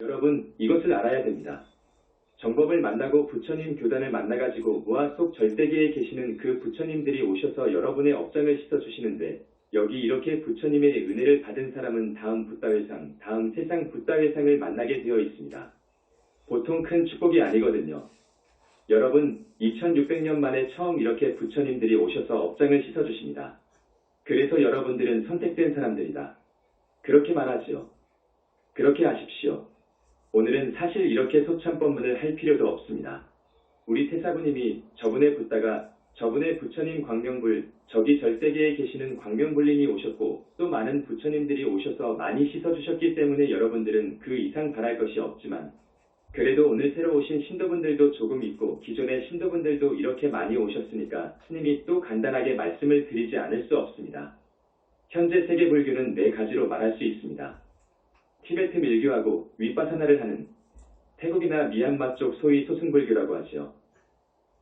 여러분, 이것을 알아야 됩니다. 정법을 만나고 부처님 교단을 만나가지고 무아 속 절대계에 계시는 그 부처님들이 오셔서 여러분의 업장을 씻어주시는데 여기 이렇게 부처님의 은혜를 받은 사람은 다음 붓다회상, 다음 세상 붓다회상을 만나게 되어 있습니다. 보통 큰 축복이 아니거든요. 여러분, 2600년 만에 처음 이렇게 부처님들이 오셔서 업장을 씻어주십니다. 그래서 여러분들은 선택된 사람들이다. 그렇게 말하지요. 그렇게 하십시오. 오늘은 사실 이렇게 소참법문을 할 필요도 없습니다. 우리 태사부님이 저분의 붓다가 저분의 부처님 광명불, 저기 절대계에 계시는 광명불님이 오셨고 또 많은 부처님들이 오셔서 많이 씻어주셨기 때문에 여러분들은 그 이상 바랄 것이 없지만 그래도 오늘 새로 오신 신도분들도 조금 있고 기존의 신도분들도 이렇게 많이 오셨으니까 스님이 또 간단하게 말씀을 드리지 않을 수 없습니다. 현재 세계 불교는 네 가지로 말할 수 있습니다. 티베트 밀교하고 윗바사나를 하는 태국이나 미얀마 쪽 소위 소승불교라고 하죠.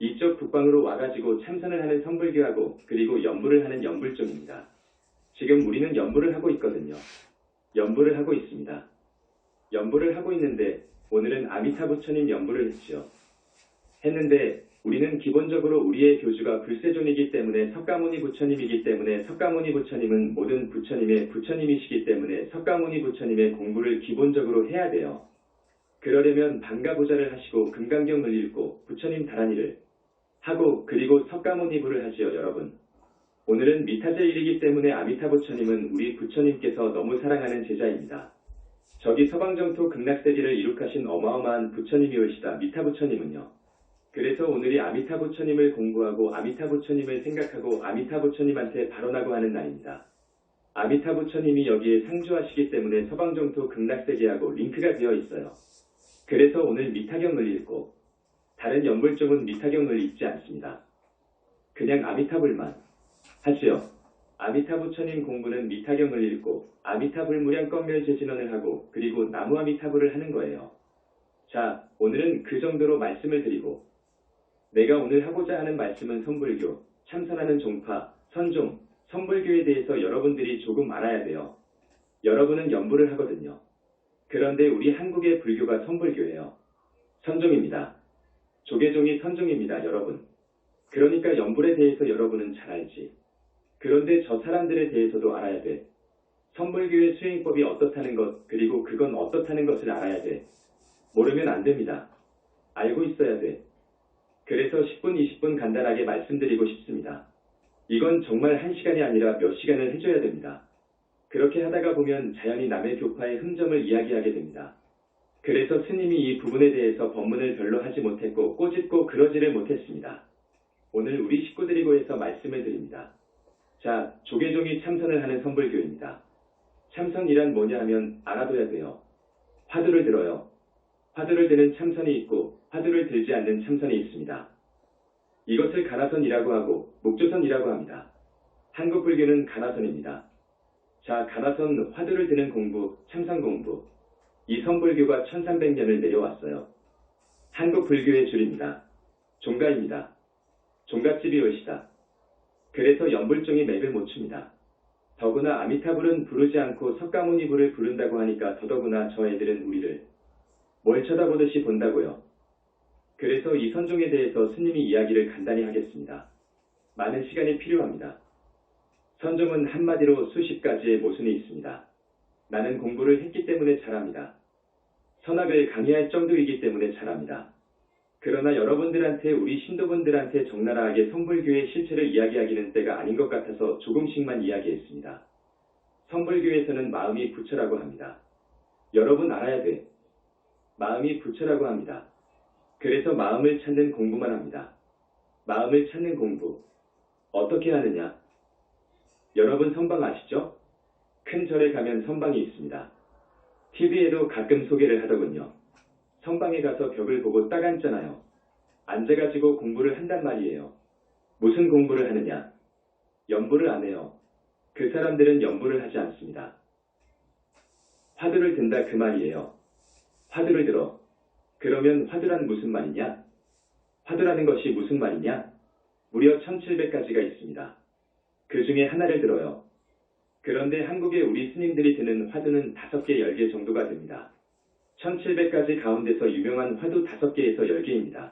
이쪽 북방으로 와가지고 참선을 하는 선불교하고 그리고 연불을 하는 연불종입니다. 지금 우리는 연불을 하고 있거든요. 연불을 하고 있습니다. 연불을 하고 있는데 오늘은 아미타 부처님 연불을 했죠. 했는데 우리는 기본적으로 우리의 교주가 불세존이기 때문에 석가모니 부처님이기 때문에 석가모니 부처님은 모든 부처님의 부처님이시기 때문에 석가모니 부처님의 공부를 기본적으로 해야 돼요. 그러려면 방가부자를 하시고 금강경을 읽고 부처님 다란이를 하고 그리고 석가모니부를 하지요 여러분. 오늘은 미타제일이기 때문에 아미타 부처님은 우리 부처님께서 너무 사랑하는 제자입니다. 저기 서방정토 극락세계를 이룩하신 어마어마한 부처님이 오시다 미타 부처님은요. 그래서 오늘이 아미타 부처님을 공부하고 아미타 부처님을 생각하고 아미타 부처님한테 발언하고 하는 날입니다. 아미타 부처님이 여기에 상주하시기 때문에 서방정토 극락세계하고 링크가 되어 있어요. 그래서 오늘 미타경을 읽고 다른 연불종은 미타경을 읽지 않습니다. 그냥 아미타불만 하지요. 아미타 부처님 공부는 미타경을 읽고 아미타불 무량 껌멸제진원을 하고 그리고 나무 아미타불을 하는 거예요. 자, 오늘은 그 정도로 말씀을 드리고 내가 오늘 하고자 하는 말씀은 선불교, 참선하는 종파, 선종, 선불교에 대해서 여러분들이 조금 알아야 돼요. 여러분은 연불을 하거든요. 그런데 우리 한국의 불교가 선불교예요. 선종입니다. 조계종이 선종입니다, 여러분. 그러니까 연불에 대해서 여러분은 잘 알지. 그런데 저 사람들에 대해서도 알아야 돼. 선불교의 수행법이 어떻다는 것, 그리고 그건 어떻다는 것을 알아야 돼. 모르면 안 됩니다. 알고 있어야 돼. 그래서 10분, 20분 간단하게 말씀드리고 싶습니다. 이건 정말 한 시간이 아니라 몇 시간을 해줘야 됩니다. 그렇게 하다가 보면 자연히 남의 교파의 흠점을 이야기하게 됩니다. 그래서 스님이 이 부분에 대해서 법문을 별로 하지 못했고 꼬집고 그러지를 못했습니다. 오늘 우리 식구들이고 해서 말씀을 드립니다. 자, 조계종이 참선을 하는 선불교입니다. 참선이란 뭐냐 하면 알아둬야 돼요. 화두를 들어요. 화두를 드는 참선이 있고 화두를 들지 않는 참선이 있습니다. 이것을 가나선이라고 하고 목조선이라고 합니다. 한국 불교는 가나선입니다. 자, 가나선 화두를 드는 공부, 참선 공부. 이 선불교가 1300년을 내려왔어요. 한국 불교의 줄입니다. 종가입니다. 종갓집이 오시다. 그래서 연불종이 맥을 못 춥니다. 더구나 아미타불은 부르지 않고 석가모니불을 부른다고 하니까 더더구나 저 애들은 우리를 뭘 쳐다보듯이 본다고요. 그래서 이 선종에 대해서 스님이 이야기를 간단히 하겠습니다. 많은 시간이 필요합니다. 선종은 한마디로 수십 가지의 모순이 있습니다. 나는 공부를 했기 때문에 잘합니다. 선악을 강의할 정도이기 때문에 잘합니다. 그러나 여러분들한테 우리 신도분들한테 적나라하게 성불교의 실체를 이야기하기는 때가 아닌 것 같아서 조금씩만 이야기했습니다. 성불교에서는 마음이 부처라고 합니다. 여러분 알아야 돼. 마음이 부처라고 합니다. 그래서 마음을 찾는 공부만 합니다. 마음을 찾는 공부. 어떻게 하느냐? 여러분 선방 아시죠? 큰 절에 가면 선방이 있습니다. TV에도 가끔 소개를 하더군요. 선방에 가서 벽을 보고 딱 앉잖아요. 앉아가지고 공부를 한단 말이에요. 무슨 공부를 하느냐? 연부를 안 해요. 그 사람들은 연부를 하지 않습니다. 화두를 든다 그 말이에요. 화두를 들어. 그러면 화두란 무슨 말이냐? 화두라는 것이 무슨 말이냐? 무려 1700가지가 있습니다. 그 중에 하나를 들어요. 그런데 한국에 우리 스님들이 드는 화두는 5개, 10개 정도가 됩니다. 1700가지 가운데서 유명한 화두 5개에서 10개입니다.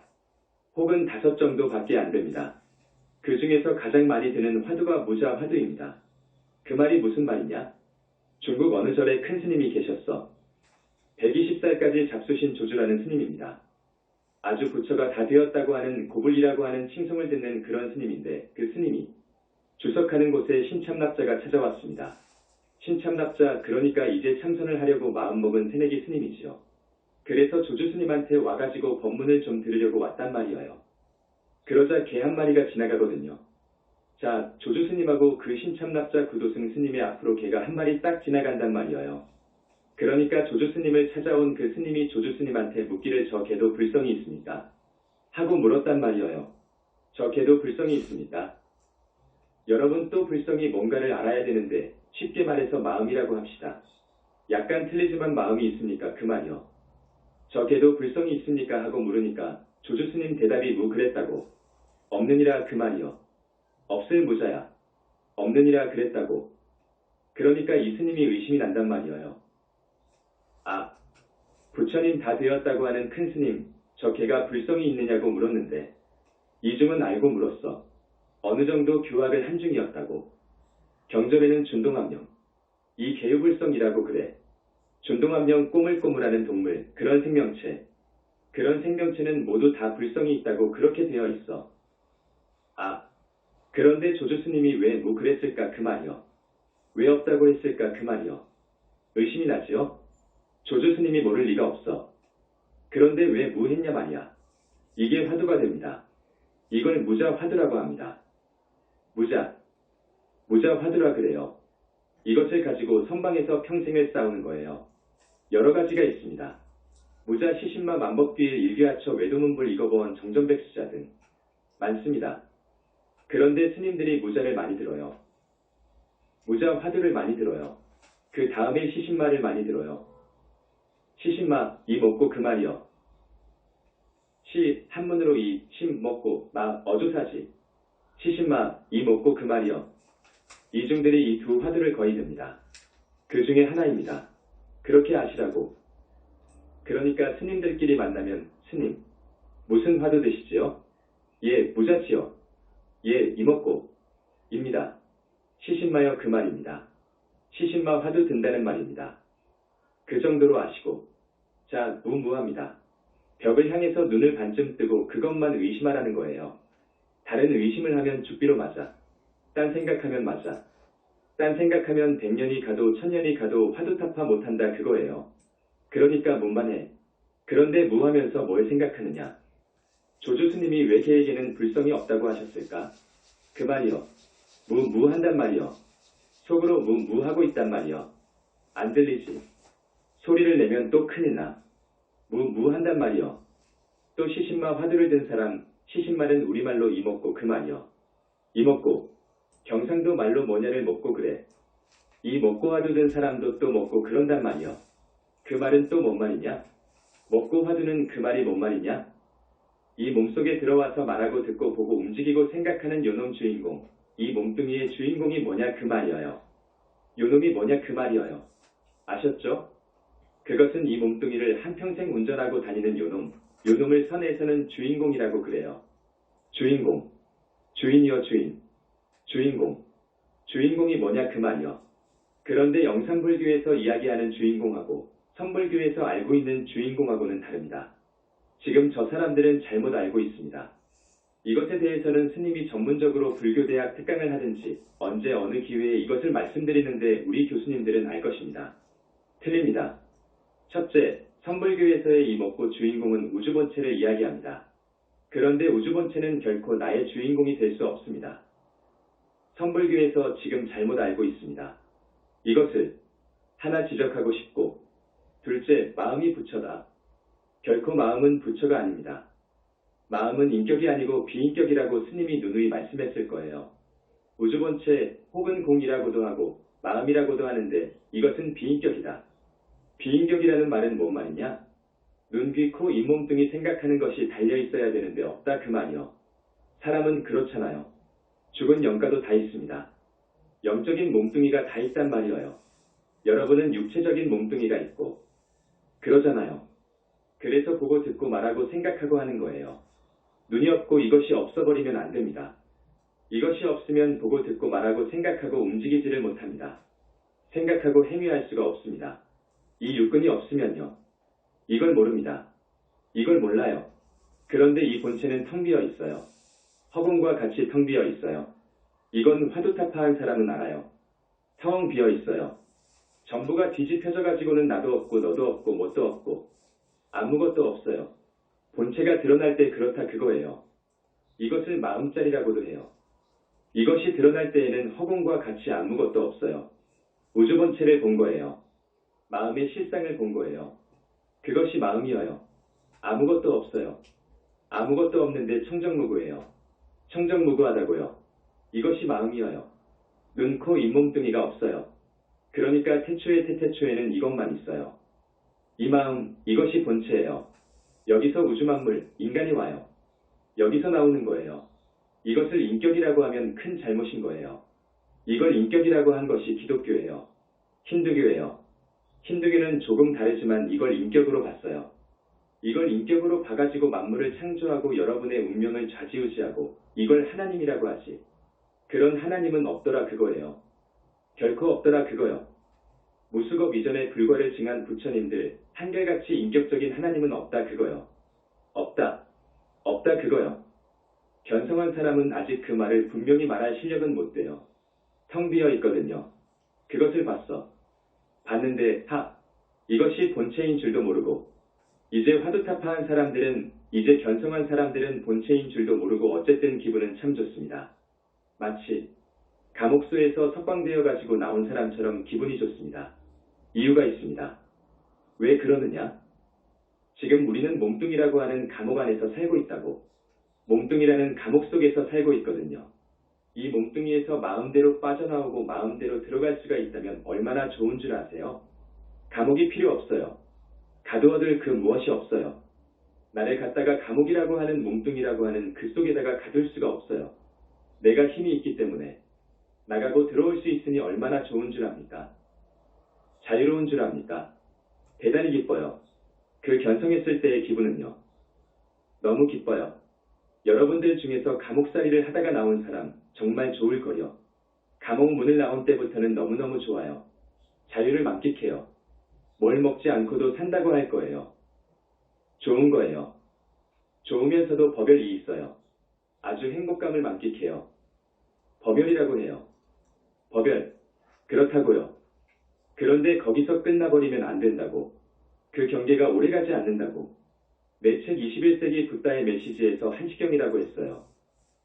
혹은 5 정도밖에 안 됩니다. 그 중에서 가장 많이 드는 화두가 무자 화두입니다. 그 말이 무슨 말이냐? 중국 어느 절에 큰 스님이 계셨어. 120살까지 잡수신 조주라는 스님입니다. 아주 부처가 다 되었다고 하는 고불이라고 하는 칭송을 듣는 그런 스님인데 그 스님이 주석하는 곳에 신참납자가 찾아왔습니다. 신참납자 그러니까 이제 참선을 하려고 마음먹은 새내기 스님이지요. 그래서 조주 스님한테 와가지고 법문을 좀 들으려고 왔단 말이에요. 그러자 개 한 마리가 지나가거든요. 자, 조주 스님하고 그 신참납자 구도승 스님의 앞으로 개가 한 마리 딱 지나간단 말이에요. 그러니까 조주 스님을 찾아온 그 스님이 조주 스님한테 묻기를 저 개도 불성이 있습니까? 하고 물었단 말이에요. 저 개도 불성이 있습니까? 여러분 또 불성이 뭔가를 알아야 되는데 쉽게 말해서 마음이라고 합시다. 약간 틀리지만 마음이 있습니까? 그 말이요. 저 개도 불성이 있습니까? 하고 물으니까 조주 스님 대답이 뭐 그랬다고. 없느니라 그 말이요. 없을 무자야. 없느니라 그랬다고. 그러니까 이 스님이 의심이 난단 말이에요. 아, 부처님 다 되었다고 하는 큰 스님, 저 개가 불성이 있느냐고 물었는데 이중은 알고 물었어. 어느 정도 교학을 한 중이었다고. 경전에는 준동함령, 이 개유불성이라고 그래. 준동함령 꼬물꼬물하는 동물, 그런 생명체. 그런 생명체는 모두 다 불성이 있다고 그렇게 되어 있어. 아, 그런데 조주 스님이 왜 뭐 그랬을까 그 말이요. 왜 없다고 했을까 그 말이요. 의심이 나지요? 조주 스님이 모를 리가 없어. 그런데 왜 무했냐 말이야. 이게 화두가 됩니다. 이걸 무자 화두라고 합니다. 무자. 무자 화두라 그래요. 이것을 가지고 선방에서 평생을 싸우는 거예요. 여러 가지가 있습니다. 무자 시신마 만법비일 일기하처 외도문불 읽어본 정전백수자 등 많습니다. 그런데 스님들이 무자를 많이 들어요. 무자 화두를 많이 들어요. 그 다음에 시신마를 많이 들어요. 시신마 이 먹고 그 말이요. 시 한문으로 이 심 먹고 마 어조사지. 시신마 이 먹고 그 말이요. 이중들이 이 두 화두를 거의 듭니다. 그 중에 하나입니다. 그렇게 아시라고. 그러니까 스님들끼리 만나면 스님 무슨 화두 드시지요? 예 무자치요. 예 이먹고 입니다. 시신마여 그 말입니다. 시신마 화두 든다는 말입니다. 그 정도로 아시고 자 무무합니다. 벽을 향해서 눈을 반쯤 뜨고 그것만 의심하라는 거예요. 다른 의심을 하면 죽비로 맞아. 딴 생각하면 맞아. 딴 생각하면 백년이 가도 천년이 가도 화두타파 못한다 그거예요. 그러니까 못만 해. 그런데 무하면서 뭘 생각하느냐. 조주 스님이 왜 개에게는 불성이 없다고 하셨을까? 그 말이요. 무, 무한단 말이요. 속으로 무, 무하고 있단 말이요. 안 들리지. 소리를 내면 또 큰일 나. 무, 무 한단 말이요. 또 시신마 화두를 든 사람, 시신말은 우리말로 이먹고 그 말이요. 이먹고, 경상도 말로 뭐냐를 먹고 그래. 이 먹고 화두 든 사람도 또 먹고 그런단 말이요. 그 말은 또 뭔 말이냐? 먹고 화두는 그 말이 뭔 말이냐? 이 몸속에 들어와서 말하고 듣고 보고 움직이고 생각하는 요놈 주인공, 이 몸뚱이의 주인공이 뭐냐 그 말이어요. 요놈이 뭐냐 그 말이어요. 아셨죠? 그것은 이 몸뚱이를 한평생 운전하고 다니는 요놈, 요놈을 선에서는 주인공이라고 그래요. 주인공, 주인이여 주인, 주인공, 주인공이 뭐냐 그 말이요. 그런데 영상불교에서 이야기하는 주인공하고 선불교에서 알고 있는 주인공하고는 다릅니다. 지금 저 사람들은 잘못 알고 있습니다. 이것에 대해서는 스님이 전문적으로 불교대학 특강을 하든지 언제 어느 기회에 이것을 말씀드리는데 우리 교수님들은 알 것입니다. 틀립니다. 첫째, 선불교에서의 이 먹고 주인공은 우주본체를 이야기합니다. 그런데 우주본체는 결코 나의 주인공이 될 수 없습니다. 선불교에서 지금 잘못 알고 있습니다. 이것을 하나 지적하고 싶고 둘째, 마음이 부처다. 결코 마음은 부처가 아닙니다. 마음은 인격이 아니고 비인격이라고 스님이 누누이 말씀했을 거예요. 우주본체 혹은 공이라고도 하고 마음이라고도 하는데 이것은 비인격이다. 비인격이라는 말은 뭔 말이냐? 눈, 귀, 코, 잇몸 등이 생각하는 것이 달려 있어야 되는데 없다 그 말이요. 사람은 그렇잖아요. 죽은 영가도 다 있습니다. 영적인 몸뚱이가 다 있단 말이에요. 여러분은 육체적인 몸뚱이가 있고 그러잖아요. 그래서 보고 듣고 말하고 생각하고 하는 거예요. 눈이 없고 이것이 없어버리면 안 됩니다. 이것이 없으면 보고 듣고 말하고 생각하고 움직이지를 못합니다. 생각하고 행위할 수가 없습니다. 이 육근이 없으면요. 이걸 모릅니다. 이걸 몰라요. 그런데 이 본체는 텅 비어 있어요. 허공과 같이 텅 비어 있어요. 이건 화두타파한 사람은 알아요. 텅 비어 있어요. 전부가 뒤집혀져 가지고는 나도 없고 너도 없고 뭣도 없고 아무것도 없어요. 본체가 드러날 때 그렇다 그거예요. 이것을 마음자리라고도 해요. 이것이 드러날 때에는 허공과 같이 아무것도 없어요. 우주 본체를 본 거예요. 마음의 실상을 본 거예요. 그것이 마음이어요. 아무것도 없어요. 아무것도 없는데 청정무구예요. 청정무구하다고요. 이것이 마음이어요. 눈, 코, 잇몸뚱이가 없어요. 그러니까 태초의 태태초에는 이것만 있어요. 이 마음, 이것이 본체예요. 여기서 우주만물, 인간이 와요. 여기서 나오는 거예요. 이것을 인격이라고 하면 큰 잘못인 거예요. 이걸 인격이라고 한 것이 기독교예요. 힌두교예요. 힌두교는 조금 다르지만 이걸 인격으로 봤어요. 이걸 인격으로 봐가지고 만물을 창조하고 여러분의 운명을 좌지우지하고 이걸 하나님이라고 하지. 그런 하나님은 없더라 그거예요. 결코 없더라 그거요. 무수겁 이전에 불과를 증한 부처님들 한결같이 인격적인 하나님은 없다 그거요. 없다. 없다 그거요. 견성한 사람은 아직 그 말을 분명히 말할 실력은 못 돼요. 텅 비어 있거든요. 그것을 봤어. 봤는데 하 이것이 본체인 줄도 모르고 이제 화두타파한 사람들은 이제 견성한 사람들은 본체인 줄도 모르고 어쨌든 기분은 참 좋습니다. 마치 감옥소에서 석방되어 가지고 나온 사람처럼 기분이 좋습니다. 이유가 있습니다. 왜 그러느냐? 지금 우리는 몸뚱이라고 하는 감옥 안에서 살고 있다고. 몸뚱이라는 감옥 속에서 살고 있거든요. 이 몸뚱이에서 마음대로 빠져나오고 마음대로 들어갈 수가 있다면 얼마나 좋은 줄 아세요? 감옥이 필요 없어요. 가두어둘 그 무엇이 없어요. 나를 갖다가 감옥이라고 하는 몸뚱이라고 하는 그 속에다가 가둘 수가 없어요. 내가 힘이 있기 때문에 나가고 들어올 수 있으니 얼마나 좋은 줄 압니까? 자유로운 줄 압니까? 대단히 기뻐요. 그 견성했을 때의 기분은요. 너무 기뻐요. 여러분들 중에서 감옥살이를 하다가 나온 사람 정말 좋을 거요. 감옥 문을 나온 때부터는 너무너무 좋아요. 자유를 만끽해요. 뭘 먹지 않고도 산다고 할 거예요. 좋은 거예요. 좋으면서도 법열이 있어요. 아주 행복감을 만끽해요. 법열이라고 해요. 법열. 그렇다고요. 그런데 거기서 끝나버리면 안 된다고. 그 경계가 오래가지 않는다고. 내책 21세기 붓다의 메시지에서 한시경이라고 했어요.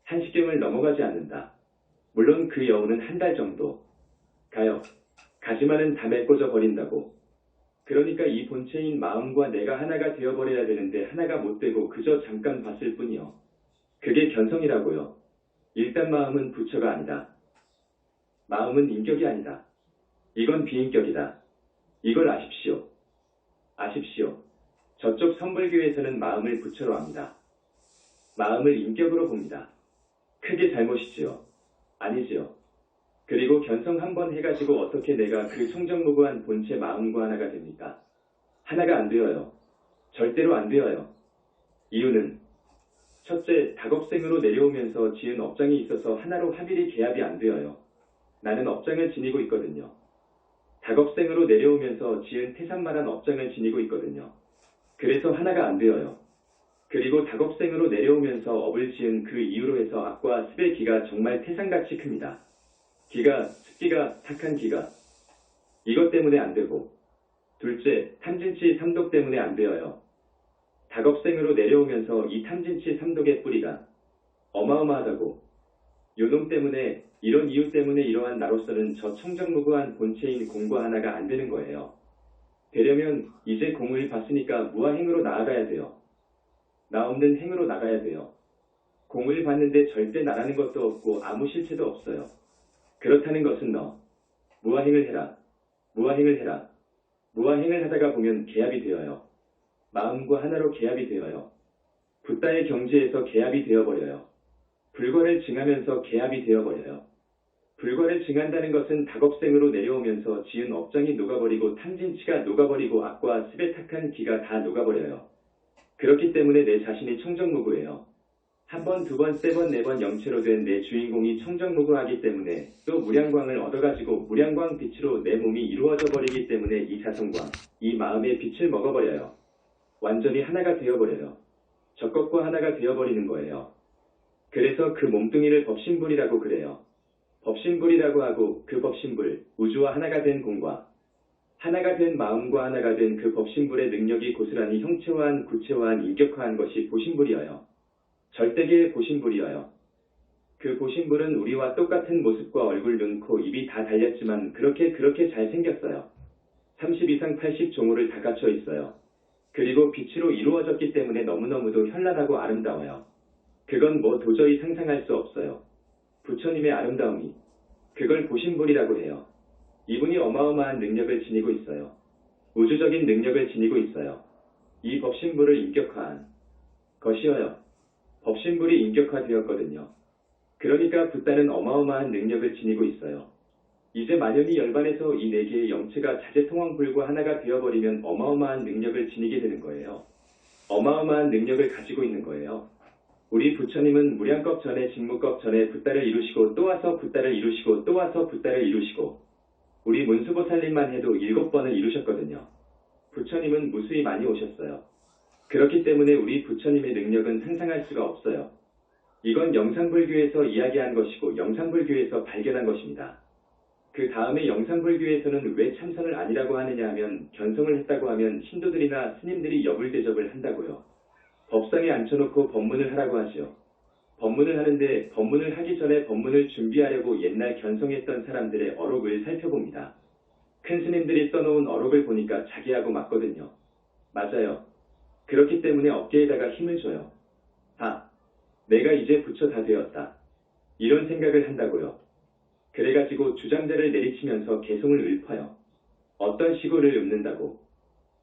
한시경을 넘어가지 않는다. 물론 그 여우는 한 달 정도. 가요. 가지만은 다 메꿔져 버린다고. 그러니까 이 본체인 마음과 내가 하나가 되어버려야 되는데 하나가 못 되고 그저 잠깐 봤을 뿐이요. 그게 견성이라고요. 일단 마음은 부처가 아니다. 마음은 인격이 아니다. 이건 비인격이다. 이걸 아십시오. 아십시오. 저쪽 선불교에서는 마음을 부처로 합니다. 마음을 인격으로 봅니다. 크게 잘못이지요. 아니지요. 그리고 견성 한번 해가지고 어떻게 내가 그 송정무구한 본체 마음과 하나가 됩니까? 하나가 안 되어요. 절대로 안 되어요. 이유는 첫째, 다겁생으로 내려오면서 지은 업장이 있어서 하나로 합일이 개합이 안 되어요. 나는 업장을 지니고 있거든요. 다겁생으로 내려오면서 지은 태산만한 업장을 지니고 있거든요. 그래서 하나가 안 되어요. 그리고 다겁생으로 내려오면서 업을 지은 그 이유로 해서 악과 습의 기가 정말 태산같이 큽니다. 기가, 습기가, 탁한 기가. 이것 때문에 안 되고. 둘째, 탐진치 삼독 때문에 안 되어요. 다겁생으로 내려오면서 이 탐진치 삼독의 뿌리가 어마어마하다고. 요놈 때문에 이런 이유 때문에 이러한 나로서는 저 청정무구한 본체인 공과 하나가 안 되는 거예요. 되려면 이제 공을 봤으니까 무아행으로 나아가야 돼요. 나 없는 행으로 나가야 돼요. 공을 봤는데 절대 나라는 것도 없고 아무 실체도 없어요. 그렇다는 것은 너 무아행을 해라. 무아행을 해라. 무아행을 하다가 보면 개합이 되어요. 마음과 하나로 개합이 되어요. 붓다의 경지에서 개합이 되어버려요. 불과를 증하면서 개합이 되어버려요. 불과를 증한다는 것은 작업생으로 내려오면서 지은 업장이 녹아버리고 탕진치가 녹아버리고 악과 습에 탁한 기가 다 녹아버려요. 그렇기 때문에 내 자신이 청정무구예요. 한 번, 두 번, 세 번, 네 번 영체로 된 내 주인공이 청정무구하기 때문에 또 무량광을 얻어가지고 무량광 빛으로 내 몸이 이루어져 버리기 때문에 이 자성광, 이 마음의 빛을 먹어버려요. 완전히 하나가 되어버려요. 적것과 하나가 되어버리는 거예요. 그래서 그 몸뚱이를 법신불이라고 그래요. 법신불이라고 하고 그 법신불, 우주와 하나가 된 공과 하나가 된 마음과 하나가 된 그 법신불의 능력이 고스란히 형체화한 구체화한 인격화한 것이 보신불이어요. 절대계의 보신불이어요. 그 보신불은 우리와 똑같은 모습과 얼굴, 눈, 코, 입이 다 달렸지만 그렇게 그렇게 잘 생겼어요. 30 이상 80 종호를 다 갖춰 있어요. 그리고 빛으로 이루어졌기 때문에 너무너무도 현란하고 아름다워요. 그건 뭐 도저히 상상할 수 없어요. 부처님의 아름다움이. 그걸 보신불이라고 해요. 이분이 어마어마한 능력을 지니고 있어요. 우주적인 능력을 지니고 있어요. 이 법신불을 인격화한 것이어요. 법신불이 인격화되었거든요. 그러니까 붓다는 어마어마한 능력을 지니고 있어요. 이제 만연히 열반해서 이 네 개의 영체가 자재통왕불과 하나가 되어버리면 어마어마한 능력을 지니게 되는 거예요. 어마어마한 능력을 가지고 있는 거예요. 우리 부처님은 무량겁 전에 직무겁 전에 붓다를 이루시고 또 와서 붓다를 이루시고 또 와서 붓다를 이루시고 우리 문수보살님만 해도 일곱 번을 이루셨거든요. 부처님은 무수히 많이 오셨어요. 그렇기 때문에 우리 부처님의 능력은 상상할 수가 없어요. 이건 영상불교에서 이야기한 것이고 영상불교에서 발견한 것입니다. 그 다음에 영상불교에서는 왜 참선을 아니라고 하느냐 하면 견성을 했다고 하면 신도들이나 스님들이 여불대접을 한다고요. 법상에 앉혀놓고 법문을 하라고 하죠. 법문을 하는데 법문을 하기 전에 법문을 준비하려고 옛날 견성했던 사람들의 어록을 살펴봅니다. 큰 스님들이 써놓은 어록을 보니까 자기하고 맞거든요. 맞아요. 그렇기 때문에 어깨에다가 힘을 줘요. 아, 내가 이제 부처 다 되었다. 이런 생각을 한다고요. 그래가지고 주장자를 내리치면서 개성을 읊어요. 어떤 시골을 읊는다고.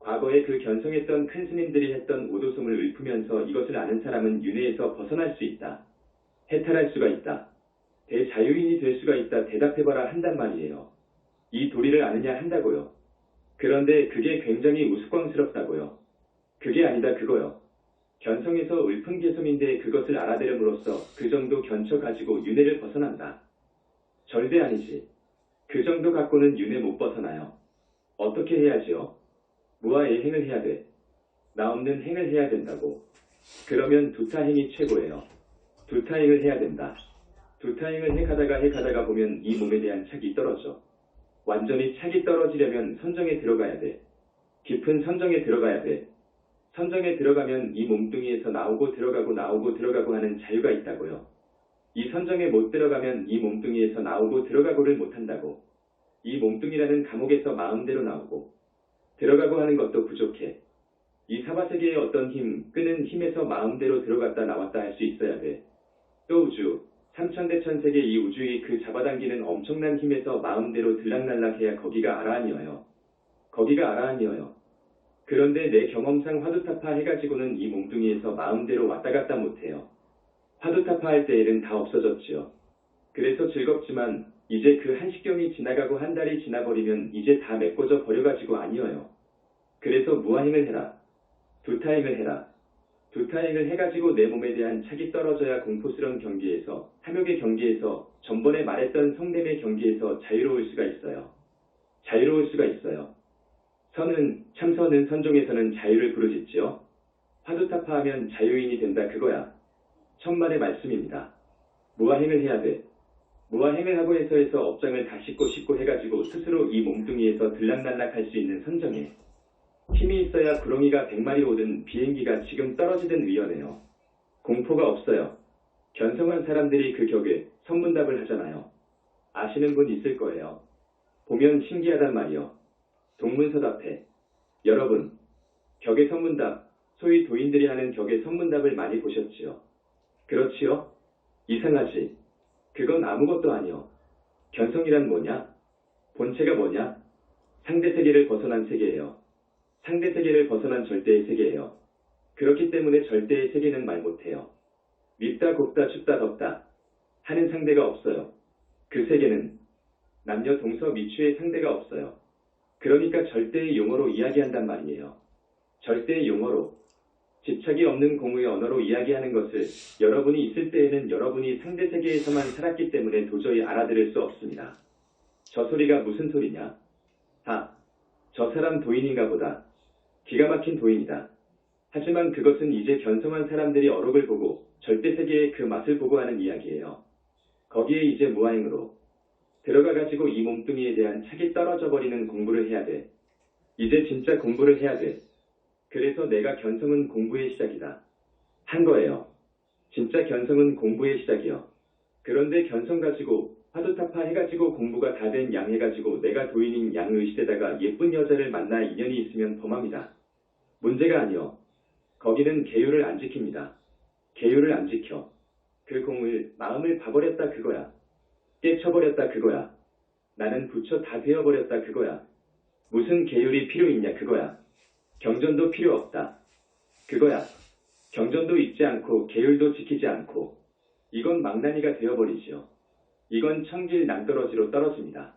과거에 그 견성했던 큰 스님들이 했던 오도솜을 읊으면서 이것을 아는 사람은 윤회에서 벗어날 수 있다. 해탈할 수가 있다. 대자유인이 될 수가 있다. 대답해봐라 한단 말이에요. 이 도리를 아느냐 한다고요. 그런데 그게 굉장히 우스꽝스럽다고요. 그게 아니다 그거요. 견성에서 읊은 개성인데 그것을 알아들음으로써 그 정도 견쳐 가지고 윤회를 벗어난다. 절대 아니지. 그 정도 갖고는 윤회 못 벗어나요. 어떻게 해야지요? 무아예행을 해야 돼. 나 없는 행을 해야 된다고. 그러면 두타행이 최고예요. 두타행을 해야 된다. 두타행을 해가다가 해가다가 보면 이 몸에 대한 착이 떨어져. 완전히 착이 떨어지려면 선정에 들어가야 돼. 깊은 선정에 들어가야 돼. 선정에 들어가면 이 몸뚱이에서 나오고 들어가고 나오고 들어가고 하는 자유가 있다고요. 이 선정에 못 들어가면 이 몸뚱이에서 나오고 들어가고를 못한다고. 이 몸뚱이라는 감옥에서 마음대로 나오고 들어가고 하는 것도 부족해. 이 사바세계의 어떤 힘, 끄는 힘에서 마음대로 들어갔다 나왔다 할 수 있어야 돼. 또 우주, 삼천대 천세계 이 우주의 그 잡아당기는 엄청난 힘에서 마음대로 들락날락해야 거기가 아라한이어요. 거기가 아라한이어요. 그런데 내 경험상 화두타파 해가지고는 이 몸뚱이에서 마음대로 왔다 갔다 못해요. 화두타파 할 때 일은 다 없어졌지요. 그래서 즐겁지만 이제 그 한시경이 지나가고 한 달이 지나버리면 이제 다 메꿔져 버려가지고 아니어요. 그래서 무아행을 해라. 두타행을 해라. 두타행을 해가지고 내 몸에 대한 착이 떨어져야 공포스러운 경계에서 탐욕의 경계에서 전번에 말했던 성냄의 경계에서 자유로울 수가 있어요. 자유로울 수가 있어요. 선은 참선은 선종에서는 자유를 부르짖지요. 화두타파하면 자유인이 된다 그거야. 천만의 말씀입니다. 무아행을 해야 돼. 해서 업장을 다 씻고 씻고 해가지고 스스로 이 몸뚱이에서 들락날락 할 수 있는 선정에 힘이 있어야 구렁이가 100마리 오든 비행기가 지금 떨어지든 위험해요. 공포가 없어요. 견성한 사람들이 그 격에 선문답을 하잖아요. 아시는 분 있을 거예요. 보면 신기하단 말이요. 동문서답해. 여러분, 격의 선문답, 소위 도인들이 하는 격의 선문답을 많이 보셨지요? 그렇지요? 이상하지. 그건 아무것도 아니요. 견성이란 뭐냐? 본체가 뭐냐? 상대 세계를 벗어난 세계예요. 상대 세계를 벗어난 절대의 세계예요. 그렇기 때문에 절대의 세계는 말 못해요. 밉다 곱다 춥다 덥다 하는 상대가 없어요. 그 세계는 남녀 동서 미추의 상대가 없어요. 그러니까 절대의 용어로 이야기한단 말이에요. 절대의 용어로. 집착이 없는 공의 언어로 이야기하는 것을 여러분이 있을 때에는 여러분이 상대 세계에서만 살았기 때문에 도저히 알아들을 수 없습니다. 저 소리가 무슨 소리냐? 아, 저 사람 도인인가 보다. 기가 막힌 도인이다. 하지만 그것은 이제 견성한 사람들이 어록을 보고 절대 세계의 그 맛을 보고 하는 이야기예요. 거기에 이제 무아행으로 들어가가지고 이 몸뚱이에 대한 착이 떨어져 버리는 공부를 해야 돼. 이제 진짜 공부를 해야 돼. 그래서 내가 견성은 공부의 시작이다. 한 거예요. 진짜 견성은 공부의 시작이요. 그런데 견성 가지고 화두타파 해가지고 공부가 다 된 양 해가지고 내가 도인인 양 의시되다가 예쁜 여자를 만나 인연이 있으면 범합니다. 문제가 아니요. 거기는 계율을 안 지킵니다. 계율을 안 지켜. 그 공을 마음을 봐버렸다 그거야. 깨쳐버렸다 그거야. 나는 부처 다 되어버렸다 그거야. 무슨 계율이 필요 있냐 그거야. 경전도 필요 없다. 그거야. 경전도 잊지 않고 계율도 지키지 않고 이건 망나니가 되어버리지요. 이건 청길 낭떠러지로 떨어집니다.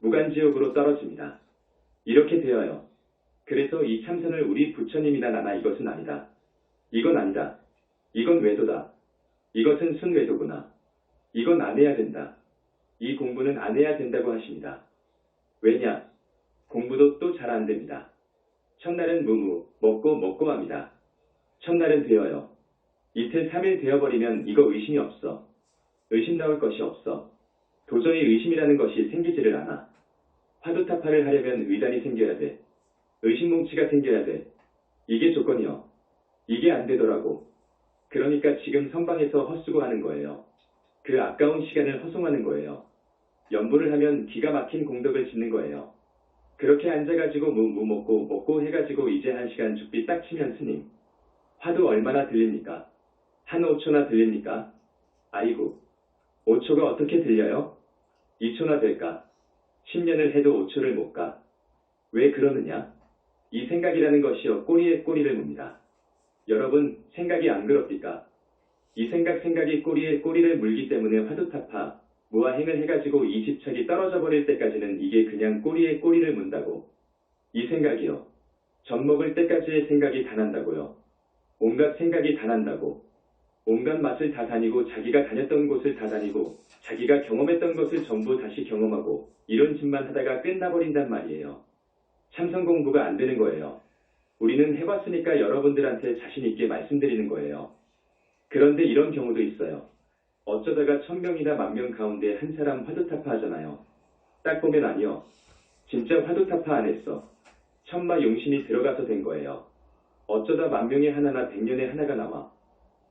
무간지옥으로 떨어집니다. 이렇게 되어요. 그래서 이 참선을 우리 부처님이나 나나 이것은 아니다. 이건 아니다. 이건 외도다. 이것은 순외도구나. 이건 안 해야 된다. 이 공부는 안 해야 된다고 하십니다. 왜냐? 공부도 또 잘 안 됩니다. 첫날은 무무, 먹고 먹고 합니다. 첫날은 되어요. 이틀, 삼일 되어버리면 이거 의심이 없어. 의심 나올 것이 없어. 도저히 의심이라는 것이 생기지를 않아. 화두타파를 하려면 의단이 생겨야 돼. 의심뭉치가 생겨야 돼. 이게 조건이요. 이게 안 되더라고. 그러니까 지금 선방에서 헛수고하는 거예요. 그 아까운 시간을 허송하는 거예요. 연부를 하면 기가 막힌 공덕을 짓는 거예요. 그렇게 앉아가지고 무, 무 먹고 먹고 해가지고 이제 한 시간 죽비 딱 치면 스님. 화두 얼마나 들립니까? 한 5초나 들립니까? 아이고. 5초가 어떻게 들려요? 2초나 될까? 10년을 해도 5초를 못 가. 왜 그러느냐? 이 생각이라는 것이요 꼬리에 꼬리를 묻니다. 여러분 생각이 안 그렇습니까? 이 생각 생각이 꼬리에 꼬리를 물기 때문에 화두타파 무아행을 해가지고 이 집착이 떨어져 버릴 때까지는 이게 그냥 꼬리에 꼬리를 문다고. 이 생각이요. 젖 먹을 때까지의 생각이 다 난다고요. 온갖 생각이 다 난다고. 온갖 맛을 다 다니고 자기가 다녔던 곳을 다 다니고 자기가 경험했던 것을 전부 다시 경험하고 이런 짓만 하다가 끝나버린단 말이에요. 참선 공부가 안 되는 거예요. 우리는 해봤으니까 여러분들한테 자신 있게 말씀드리는 거예요. 그런데 이런 경우도 있어요. 어쩌다가 천명이나 만명 가운데 한 사람 화두타파 하잖아요. 딱 보면 아니요. 진짜 화두타파 안 했어. 천마 용신이 들어가서 된 거예요. 어쩌다 만명에 하나나 백년에 하나가 나와.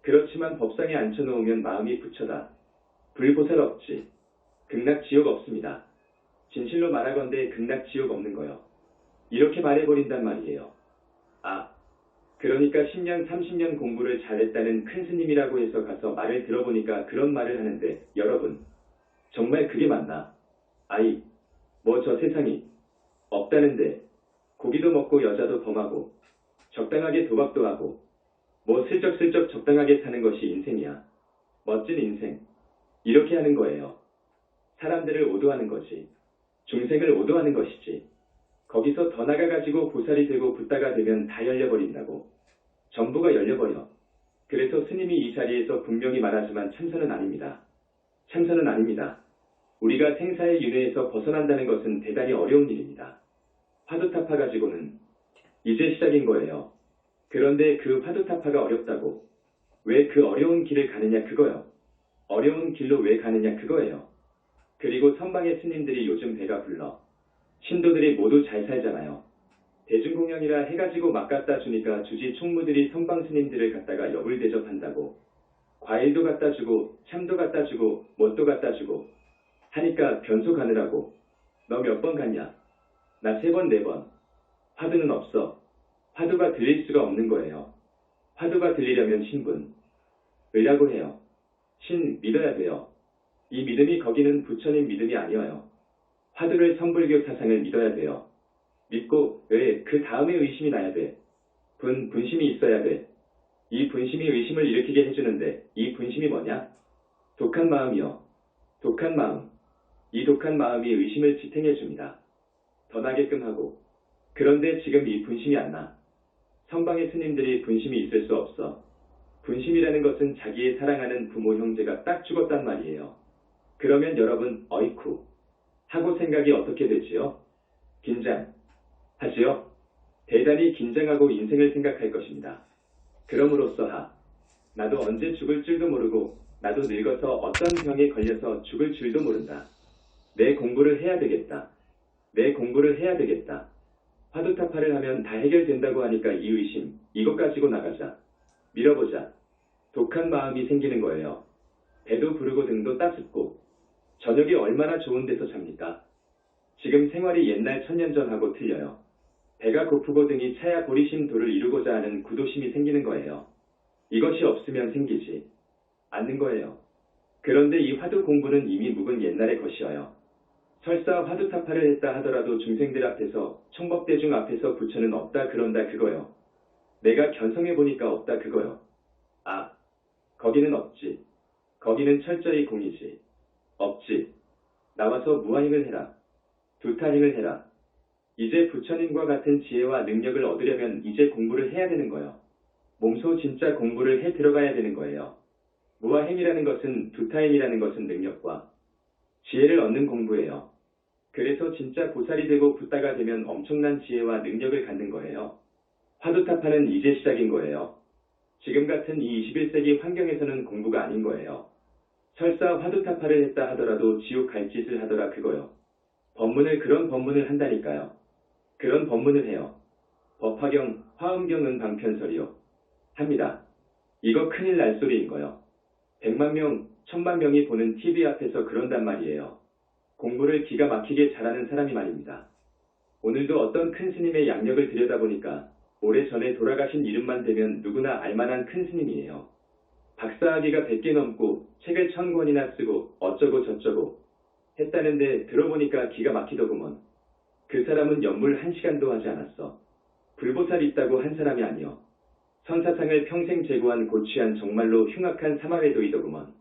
그렇지만 법상에 앉혀놓으면 마음이 부처다. 불보살 없지. 극락 지옥 없습니다. 진실로 말하건대 극락 지옥 없는 거요. 이렇게 말해버린단 말이에요. 아, 그러니까 10년, 30년 공부를 잘했다는 큰 스님이라고 해서 가서 말을 들어보니까 그런 말을 하는데, 여러분, 정말 그게 맞나? 아이, 뭐 저 세상이 없다는데, 고기도 먹고 여자도 범하고, 적당하게 도박도 하고, 뭐 슬쩍슬쩍 적당하게 사는 것이 인생이야. 멋진 인생. 이렇게 하는 거예요. 사람들을 오도하는 거지. 중생을 오도하는 것이지. 거기서 더 나가가지고 보살이 되고 붓다가 되면 다 열려버린다고. 전부가 열려버려. 그래서 스님이 이 자리에서 분명히 말하지만 참선은 아닙니다. 참선은 아닙니다. 우리가 생사의 윤회에서 벗어난다는 것은 대단히 어려운 일입니다. 화두타파 가지고는 이제 시작인 거예요. 그런데 그 화두타파가 어렵다고. 왜 그 어려운 길을 가느냐 그거요. 어려운 길로 왜 가느냐 그거예요. 그리고 선방의 스님들이 요즘 배가 불러. 신도들이 모두 잘 살잖아요. 대중공연이라 해가지고 막 갖다 주니까 주지 총무들이 선방 스님들을 갖다가 역을 대접한다고. 과일도 갖다 주고, 참도 갖다 주고, 뭣도 갖다 주고. 하니까 변소 가느라고. 너 몇 번 갔냐? 나 세 번, 네 번. 화두는 없어. 화두가 들릴 수가 없는 거예요. 화두가 들리려면 신분. 의라고 해요. 신 믿어야 돼요. 이 믿음이 거기는 부처님 믿음이 아니어요. 화두를 선불교 사상을 믿어야 돼요. 믿고 왜 그 다음에 의심이 나야 돼. 분 분심이 있어야 돼. 이 분심이 의심을 일으키게 해주는데 이 분심이 뭐냐? 독한 마음이요. 독한 마음. 이 독한 마음이 의심을 지탱해 줍니다. 더 나게끔 하고. 그런데 지금 이 분심이 안 나. 성방의 스님들이 분심이 있을 수 없어. 분심이라는 것은 자기의 사랑하는 부모 형제가 딱 죽었단 말이에요. 그러면 여러분, 어이쿠. 하고 생각이 어떻게 되지요? 긴장. 하지요? 대단히 긴장하고 인생을 생각할 것입니다. 그럼으로써 하. 나도 언제 죽을 줄도 모르고, 나도 늙어서 어떤 병에 걸려서 죽을 줄도 모른다. 내 공부를 해야 되겠다. 내 공부를 해야 되겠다. 화두타파를 하면 다 해결된다고 하니까 이 의심, 이것 가지고 나가자. 밀어보자. 독한 마음이 생기는 거예요. 배도 부르고 등도 따숩고, 저녁이 얼마나 좋은 데서 잡니까? 지금 생활이 옛날 천년 전하고 틀려요. 배가 고프고 등이 차야 보리심 도를 이루고자 하는 구도심이 생기는 거예요. 이것이 없으면 생기지 않는 거예요. 그런데 이 화두 공부는 이미 묵은 옛날의 것이어요. 설사 화두 타파를 했다 하더라도 중생들 앞에서 청법대중 앞에서 부처는 없다 그런다 그거요. 내가 견성해 보니까 없다 그거요. 아, 거기는 없지. 거기는 철저히 공이지. 없지. 나와서 무아행을 해라. 두타행을 해라. 이제 부처님과 같은 지혜와 능력을 얻으려면 이제 공부를 해야 되는 거요. 몸소 진짜 공부를 해 들어가야 되는 거예요. 무아행이라는 것은 두타행이라는 것은 능력과 지혜를 얻는 공부예요. 그래서 진짜 보살이 되고 붓다가 되면 엄청난 지혜와 능력을 갖는 거예요. 화두타파는 이제 시작인 거예요. 지금 같은 이 21세기 환경에서는 공부가 아닌 거예요. 설사 화두타파를 했다 하더라도 지옥 갈 짓을 하더라 그거요. 법문을 그런 법문을 한다니까요. 그런 법문을 해요. 법화경, 화엄경은 방편설이요. 합니다. 이거 큰일 날 소리인 거요. 백만 명, 천만 명이 보는 TV 앞에서 그런단 말이에요. 공부를 기가 막히게 잘하는 사람이 말입니다. 오늘도 어떤 큰 스님의 양력을 들여다보니까 오래전에 돌아가신 이름만 대면 누구나 알만한 큰 스님이에요. 박사학위가 100개 넘고 책을 천 권이나 쓰고 어쩌고 저쩌고 했다는데 들어보니까 기가 막히더구먼. 그 사람은 연물 한 시간도 하지 않았어. 불보살 있다고 한 사람이 아니여. 선사상을 평생 제고한 고취한 정말로 흉악한 사마회도이더구먼.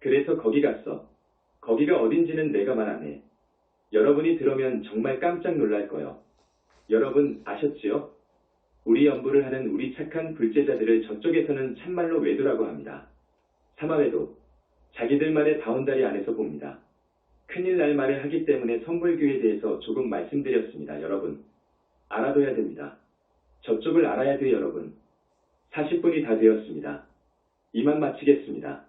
그래서 거기 갔어. 거기가 어딘지는 내가 말 안 해. 여러분이 들으면 정말 깜짝 놀랄 거요. 여러분 아셨지요? 우리 연부를 하는 우리 착한 불제자들을 저쪽에서는 참말로 외도라고 합니다. 사마외도 자기들만의 바운다리 안에서 봅니다. 큰일 날 말을 하기 때문에 선불교에 대해서 조금 말씀드렸습니다. 여러분 알아둬야 됩니다. 저쪽을 알아야 돼요 여러분. 40분이 다 되었습니다. 이만 마치겠습니다.